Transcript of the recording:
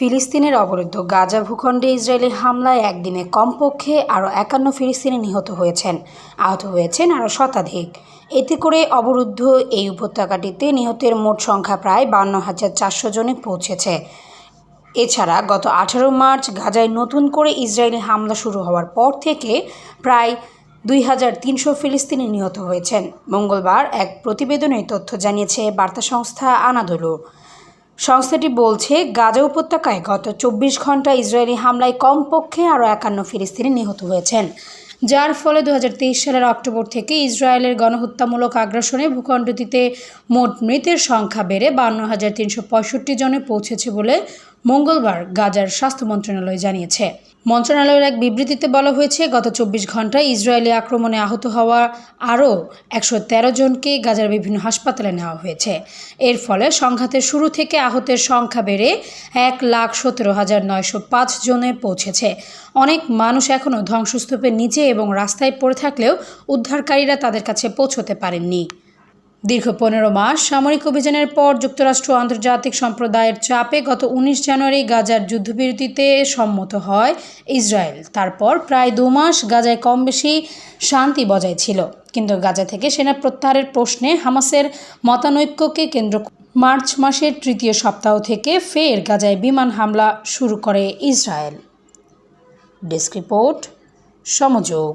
ফিলিস্তিনের অবরুদ্ধ গাজা ভূখণ্ডে ইসরায়েলি হামলায় একদিনে কমপক্ষে আরও একান্ন ফিলিস্তিনি নিহত হয়েছেন। আহত হয়েছেন আরও শতাধিক। এতে করে অবরুদ্ধ এই উপত্যকাটিতে নিহতের মোট সংখ্যা প্রায় বান্ন হাজার চারশো জনে পৌঁছেছে। এছাড়া গত আঠারো মার্চ গাজায় নতুন করে ইসরায়েলি হামলা শুরু হওয়ার পর থেকে প্রায় দুই হাজার তিনশো ফিলিস্তিনি নিহত হয়েছেন। মঙ্গলবার এক প্রতিবেদনে তথ্য জানিয়েছে বার্তা সংস্থা আনাদোলু। সংস্থাটি বলছে, গাজা উপত্যকায় গত চব্বিশ ঘণ্টা ইসরায়েলি হামলায় কমপক্ষে আরও একান্ন ফিলিস্তিনি নিহত হয়েছেন। যার ফলে দু হাজার তেইশ সালের অক্টোবর থেকে ইসরায়েলের গণহত্যামূলক আগ্রাসনে ভূখণ্ডটিতে মোট মৃতের সংখ্যা বেড়ে বান্ন হাজার তিনশো পঁয়ষট্টি জনে পৌঁছেছে বলে মঙ্গলবার গাজার স্বাস্থ্য মন্ত্রণালয় জানিয়েছে। মন্ত্রণালয়ের এক বিবৃতিতে বলা হয়েছে, গত চব্বিশ ঘন্টায় ইসরায়েলি আক্রমণে আহত হওয়া আরও একশো তেরো জনকে গাজার বিভিন্ন হাসপাতালে নেওয়া হয়েছে। এর ফলে সংঘাতের শুরু থেকে আহতের সংখ্যা বেড়ে এক লাখ সতেরো হাজার নয়শো পাঁচ জনে পৌঁছেছে। অনেক মানুষ এখনও ধ্বংসস্তূপের নিচে এবং রাস্তায় পড়ে থাকলেও উদ্ধারকারীরা তাদের কাছে পৌঁছতে পারেননি। দীর্ঘ পনেরো মাস সামরিক অভিযানের পর যুক্তরাষ্ট্র আন্তর্জাতিক সম্প্রদায়ের চাপে গত উনিশ জানুয়ারি গাজার যুদ্ধবিরতিতে সম্মত হয় ইসরায়েল। তারপর প্রায় দু মাস গাজায় কম বেশি শান্তি বজায় ছিল। কিন্তু গাজা থেকে সেনা প্রত্যাহারের প্রশ্নে হামাসের মতানৈক্যকে কেন্দ্র মার্চ মাসের তৃতীয় সপ্তাহ থেকে ফের গাজায় বিমান হামলা শুরু করে ইসরায়েল। Desk report সমযোগ।